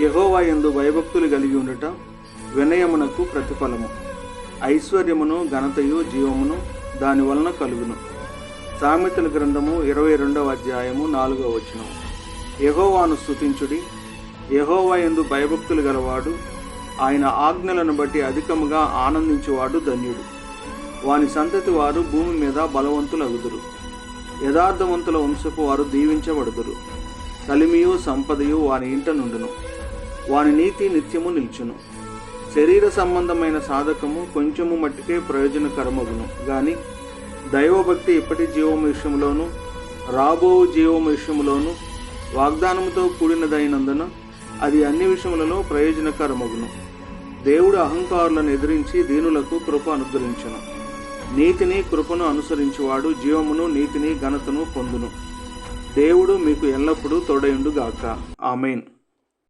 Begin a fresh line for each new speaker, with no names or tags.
యహోవా ఎందు భయభక్తులు కలిగి ఉండట వినయమునకు ప్రతిఫలము. ఐశ్వర్యమును ఘనతయు జీవమును దాని వలన కలుగును. సామెతల గ్రంథము ఇరవై రెండవ అధ్యాయము నాలుగవ వచనం. యహోవాను స్తుతించుడి. యహోవా ఎందు భయభక్తులు గలవాడు ఆయన ఆజ్ఞలను బట్టి అధికముగా ఆనందించువాడు ధన్యుడు. వాని సంతతి వారు భూమి మీద బలవంతులగుదురు. యథార్థవంతుల వంశపు వారు దీవించబడుదురు. కలిమియు సంపదయు వాని ఇంట నుండును. వాని నీతి నిత్యము నిల్చును. శరీర సంబంధమైన సాధకము కొంచెము మట్టికే ప్రయోజనకరమగును. గాని దైవభక్తి ఇప్పటి జీవం విషయంలోను రాబో జీవం విషయంలోను వాగ్దానముతో కూడినదైనందున అది అన్ని విషయములలో ప్రయోజనకరమగును. దేవుడు అహంకారులను ఎదిరించి దీనులకు కృప అనుగ్రహించును. నీతిని కృపను అనుసరించువాడు జీవమును నీతిని ఘనతను పొందును. దేవుడు మీకు ఎల్లప్పుడూ తోడయుండుగాక. ఆమెన్.